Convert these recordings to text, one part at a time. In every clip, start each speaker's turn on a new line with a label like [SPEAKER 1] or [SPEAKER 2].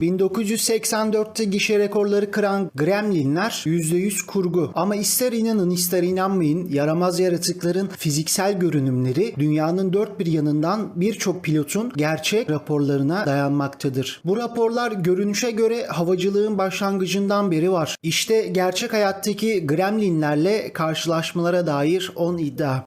[SPEAKER 1] 1984'te gişe rekorları kıran Gremlinler %100 kurgu. Ama ister inanın ister inanmayın yaramaz yaratıkların fiziksel görünümleri dünyanın dört bir yanından birçok pilotun gerçek raporlarına dayanmaktadır. Bu raporlar görünüşe göre havacılığın başlangıcından beri var. İşte gerçek hayattaki Gremlinlerle karşılaşmalara dair 10 iddia.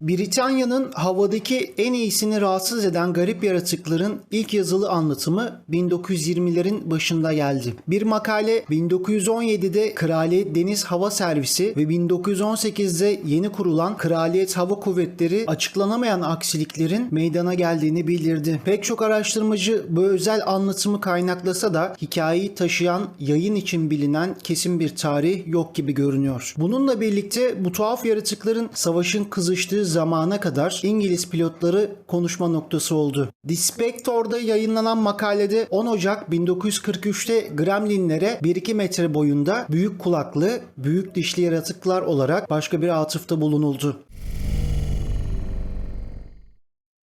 [SPEAKER 1] Britanya'nın havadaki en iyisini rahatsız eden garip yaratıkların ilk yazılı anlatımı 1920'lerin başında geldi. Bir makale 1917'de Kraliyet Deniz Hava Servisi ve 1918'de yeni kurulan Kraliyet Hava Kuvvetleri açıklanamayan aksiliklerin meydana geldiğini bildirdi. Pek çok araştırmacı bu özel anlatımı kaynaklasa da hikayeyi taşıyan yayın için bilinen kesin bir tarih yok gibi görünüyor. Bununla birlikte bu tuhaf yaratıkların savaşın kızıştığı zamana kadar İngiliz pilotları konuşma noktası oldu. The Spectre'da yayınlanan makalede 10 Ocak 1943'te Gremlinlere 1-2 metre boyunda büyük kulaklı, büyük dişli yaratıklar olarak başka bir atıfta bulunuldu.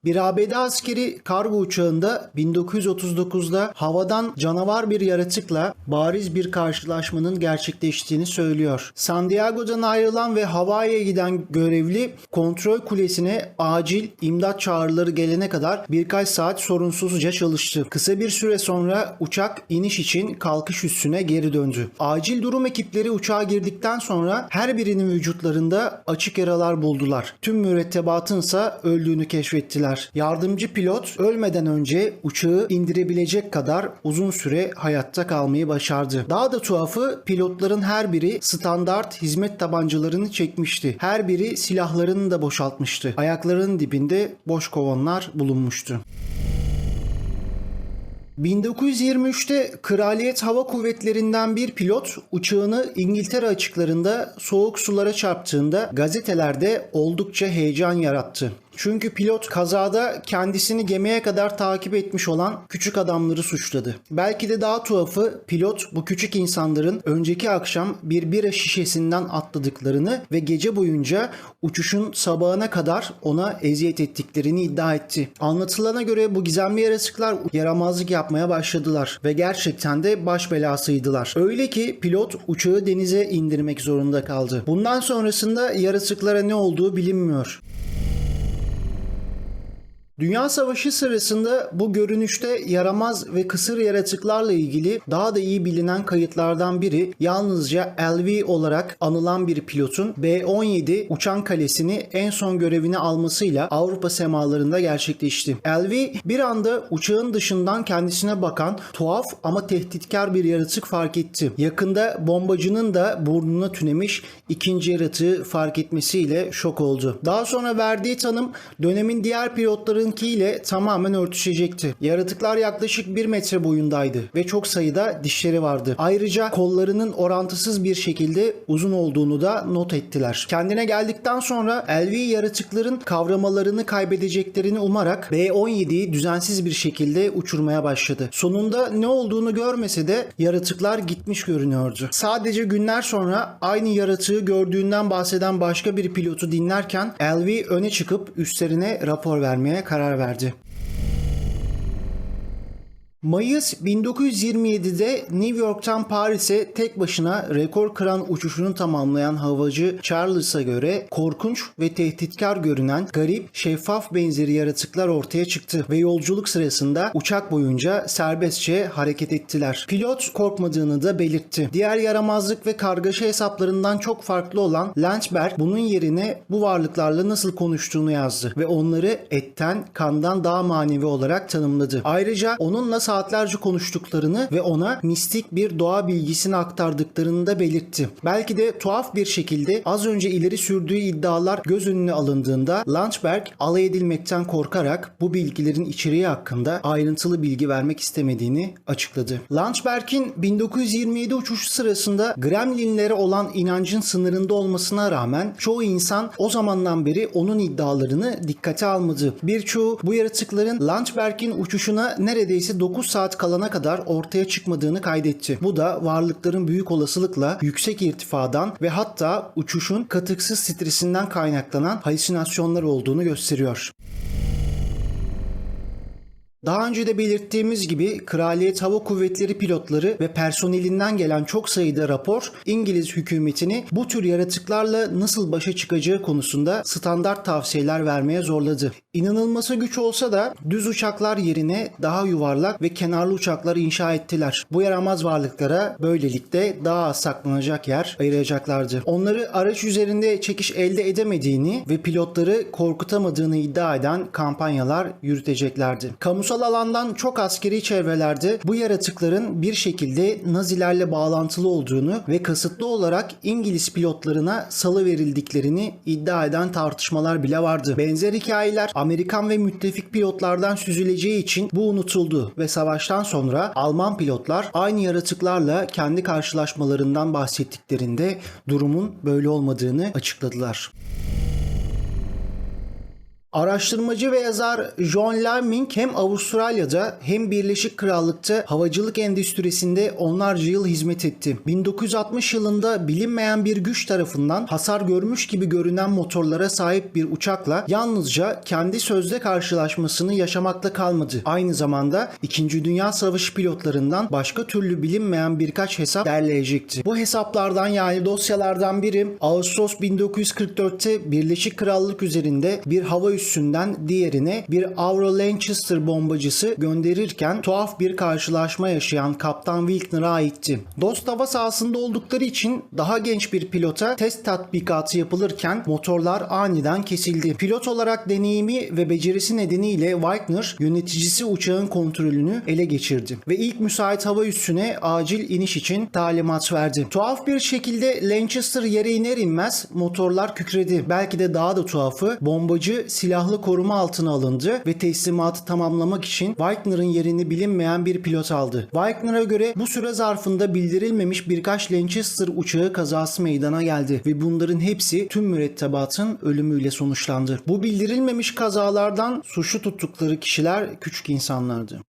[SPEAKER 1] Bir ABD askeri kargo uçağında 1939'da havadan canavar bir yaratıkla bariz bir karşılaşmanın gerçekleştiğini söylüyor. San Diego'dan ayrılan ve Hawaii'ye giden görevli kontrol kulesine acil imdat çağrıları gelene kadar birkaç saat sorunsuzca çalıştı. Kısa bir süre sonra uçak iniş için kalkış üssüne geri döndü. Acil durum ekipleri uçağa girdikten sonra her birinin vücutlarında açık yaralar buldular. Tüm mürettebatın ise öldüğünü keşfettiler. Yardımcı pilot ölmeden önce uçağı indirebilecek kadar uzun süre hayatta kalmayı başardı. Daha da tuhafı pilotların her biri standart hizmet tabancalarını çekmişti. Her biri silahlarını da boşaltmıştı. Ayaklarının dibinde boş kovanlar bulunmuştu. 1923'te Kraliyet Hava Kuvvetleri'nden bir pilot uçağını İngiltere açıklarında soğuk sulara çarptığında gazetelerde oldukça heyecan yarattı. Çünkü pilot kazada kendisini gemiye kadar takip etmiş olan küçük adamları suçladı. Belki de daha tuhafı pilot bu küçük insanların önceki akşam bir bira şişesinden atladıklarını ve gece boyunca uçuşun sabahına kadar ona eziyet ettiklerini iddia etti. Anlatılana göre bu gizemli yaratıklar yaramazlık yapmaya başladılar ve gerçekten de baş belasıydılar. Öyle ki pilot uçağı denize indirmek zorunda kaldı. Bundan sonrasında yaratıklara ne olduğu bilinmiyor. Dünya Savaşı sırasında bu görünüşte yaramaz ve kısır yaratıklarla ilgili daha da iyi bilinen kayıtlardan biri yalnızca LV olarak anılan bir pilotun B-17 uçan kalesini en son görevini almasıyla Avrupa semalarında gerçekleşti. LV bir anda uçağın dışından kendisine bakan tuhaf ama tehditkar bir yaratık fark etti. Yakında bombacının da burnuna tünemiş ikinci yaratığı fark etmesiyle şok oldu. Daha sonra verdiği tanım dönemin diğer pilotları ile tamamen örtüşecekti. Yaratıklar yaklaşık 1 metre boyundaydı ve çok sayıda dişleri vardı. Ayrıca kollarının orantısız bir şekilde uzun olduğunu da not ettiler. Kendine geldikten sonra LV yaratıkların kavramalarını kaybedeceklerini umarak B-17'yi düzensiz bir şekilde uçurmaya başladı. Sonunda ne olduğunu görmese de yaratıklar gitmiş görünüyordu. Sadece günler sonra aynı yaratığı gördüğünden bahseden başka bir pilotu dinlerken LV öne çıkıp üstlerine rapor vermeye karar verdi. Mayıs 1927'de New York'tan Paris'e tek başına rekor kıran uçuşunu tamamlayan havacı Charles'a göre korkunç ve tehditkar görünen garip, şeffaf benzeri yaratıklar ortaya çıktı ve yolculuk sırasında uçak boyunca serbestçe hareket ettiler. Pilot korkmadığını da belirtti. Diğer yaramazlık ve kargaşa hesaplarından çok farklı olan Landsberg bunun yerine bu varlıklarla nasıl konuştuğunu yazdı ve onları etten, kandan daha manevi olarak tanımladı. Ayrıca onunla saatlerce konuştuklarını ve ona mistik bir doğa bilgisini aktardıklarını da belirtti. Belki de tuhaf bir şekilde az önce ileri sürdüğü iddialar göz önüne alındığında Landsberg alay edilmekten korkarak bu bilgilerin içeriği hakkında ayrıntılı bilgi vermek istemediğini açıkladı. Landsberg'in 1927 uçuşu sırasında Gremlinlere olan inancın sınırında olmasına rağmen çoğu insan o zamandan beri onun iddialarını dikkate almadı. Birçoğu bu yaratıkların Landsberg'in uçuşuna neredeyse 9 saat kalana kadar ortaya çıkmadığını kaydetti. Bu da varlıkların büyük olasılıkla yüksek irtifadan ve hatta uçuşun katıksız stresinden kaynaklanan halüsinasyonlar olduğunu gösteriyor. Daha önce de belirttiğimiz gibi Kraliyet Hava Kuvvetleri pilotları ve personelinden gelen çok sayıda rapor İngiliz hükümetini bu tür yaratıklarla nasıl başa çıkacağı konusunda standart tavsiyeler vermeye zorladı. İnanılması güç olsa da düz uçaklar yerine daha yuvarlak ve kenarlı uçaklar inşa ettiler. Bu yaramaz varlıklara böylelikle daha az saklanacak yer ayıracaklardı. Onları araç üzerinde çekiş elde edemediğini ve pilotları korkutamadığını iddia eden kampanyalar yürüteceklerdi. Kamusal alandan çok askeri çevrelerde bu yaratıkların bir şekilde Nazilerle bağlantılı olduğunu ve kasıtlı olarak İngiliz pilotlarına salı verildiklerini iddia eden tartışmalar bile vardı. Benzer hikayeler Amerikan ve müttefik pilotlardan süzüleceği için bu unutuldu ve savaştan sonra Alman pilotlar aynı yaratıklarla kendi karşılaşmalarından bahsettiklerinde durumun böyle olmadığını açıkladılar. Araştırmacı ve yazar John Lemming hem Avustralya'da hem Birleşik Krallık'ta havacılık endüstrisinde onlarca yıl hizmet etti. 1960 yılında bilinmeyen bir güç tarafından hasar görmüş gibi görünen motorlara sahip bir uçakla yalnızca kendi sözde karşılaşmasını yaşamakta kalmadı. Aynı zamanda 2. Dünya Savaşı pilotlarından başka türlü bilinmeyen birkaç hesap derleyecekti. Bu hesaplardan yani dosyalardan biri Ağustos 1944'te Birleşik Krallık üzerinde bir hava üssü üssünden diğerine bir Avro Lancaster bombacısı gönderirken tuhaf bir karşılaşma yaşayan Kaptan Wilkner'a aitti. Dost hava sahasında oldukları için daha genç bir pilota test tatbikatı yapılırken motorlar aniden kesildi. Pilot olarak deneyimi ve becerisi nedeniyle Wilkner yöneticisi uçağın kontrolünü ele geçirdi ve ilk müsait hava üssüne acil iniş için talimat verdi. Tuhaf bir şekilde Lancaster yere iner inmez motorlar kükredi. Belki de daha da tuhafı bombacı silah silahlı koruma altına alındı ve teslimatı tamamlamak için Wagner'ın yerini bilinmeyen bir pilot aldı. Wagner'a göre bu süre zarfında bildirilmemiş birkaç Lancaster uçağı kazası meydana geldi ve bunların hepsi tüm mürettebatın ölümüyle sonuçlandı. Bu bildirilmemiş kazalardan suçlu tuttukları kişiler küçük insanlardı.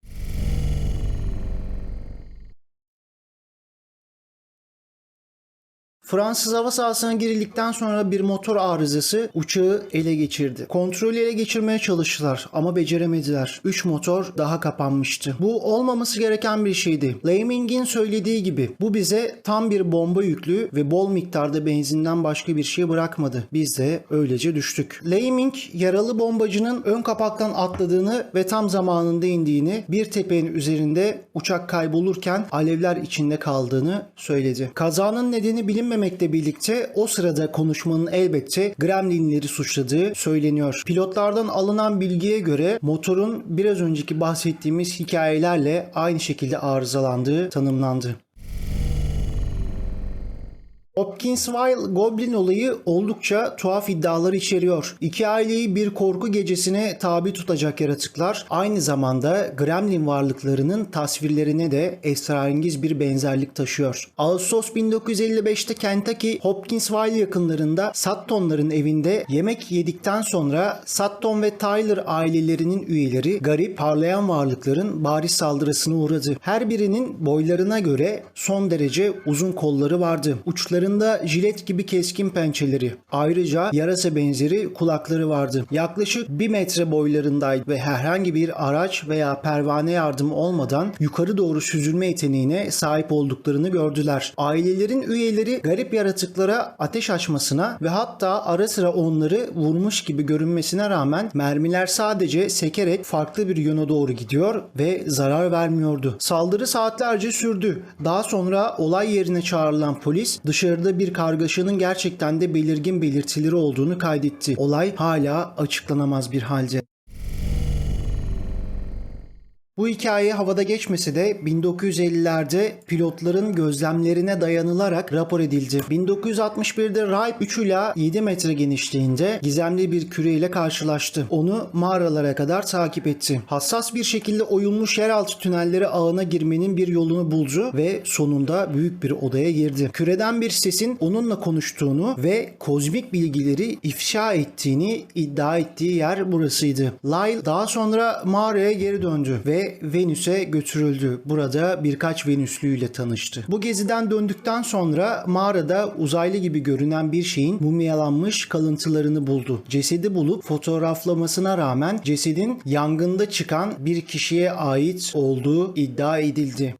[SPEAKER 1] Fransız hava sahasına girildikten sonra bir motor arızası uçağı ele geçirdi. Kontrolü ele geçirmeye çalıştılar ama beceremediler. 3 motor daha kapanmıştı. Bu olmaması gereken bir şeydi. Leyming'in söylediği gibi bu bize tam bir bomba yüklü ve bol miktarda benzinden başka bir şey bırakmadı. Biz de öylece düştük. Leyming yaralı bombacının ön kapaktan atladığını ve tam zamanında indiğini bir tepenin üzerinde uçak kaybolurken alevler içinde kaldığını söyledi. Kazanın nedeni bilinmemektedir edilmemekle birlikte o sırada konuşmanın elbette Gremlinleri suçladığı söyleniyor. Pilotlardan alınan bilgiye göre motorun biraz önceki bahsettiğimiz hikayelerle aynı şekilde arızalandığı tanımlandı. Hopkinsville Goblin olayı oldukça tuhaf iddialar içeriyor. İki aileyi bir korku gecesine tabi tutacak yaratıklar aynı zamanda Gremlin varlıklarının tasvirlerine de esrarengiz bir benzerlik taşıyor. Ağustos 1955'te Kentucky Hopkinsville yakınlarında Sutton'ların evinde yemek yedikten sonra Sutton ve Tyler ailelerinin üyeleri garip parlayan varlıkların bariz saldırısına uğradı. Her birinin boylarına göre son derece uzun kolları vardı. Uçları Uçlarında jilet gibi keskin pençeleri. Ayrıca yarasa benzeri kulakları vardı. Yaklaşık 1 metre boylarındaydı ve herhangi bir araç veya pervane yardımı olmadan yukarı doğru süzülme yeteneğine sahip olduklarını gördüler. Ailelerin üyeleri garip yaratıklara ateş açmasına ve hatta ara sıra onları vurmuş gibi görünmesine rağmen mermiler sadece sekerek farklı bir yöne doğru gidiyor ve zarar vermiyordu. Saldırı saatlerce sürdü. Daha sonra olay yerine çağrılan polis dışarı dışarıda bir kargaşanın gerçekten de belirgin belirtileri olduğunu kaydetti. Olay hala açıklanamaz bir halde. Bu hikaye havada geçmese de 1950'lerde pilotların gözlemlerine dayanılarak rapor edildi. 1961'de Wright 3 ila 7 metre genişliğinde gizemli bir küreyle karşılaştı. Onu mağaralara kadar takip etti. Hassas bir şekilde oyulmuş yeraltı tünelleri ağına girmenin bir yolunu buldu ve sonunda büyük bir odaya girdi. Küreden bir sesin onunla konuştuğunu ve kozmik bilgileri ifşa ettiğini iddia ettiği yer burasıydı. Lyle daha sonra mağaraya geri döndü ve ve Venüs'e götürüldü. Burada birkaç Venüslüyle tanıştı. Bu geziden döndükten sonra mağarada uzaylı gibi görünen bir şeyin mumyalanmış kalıntılarını buldu. Cesedi bulup fotoğraflamasına rağmen cesedin yangında çıkan bir kişiye ait olduğu iddia edildi.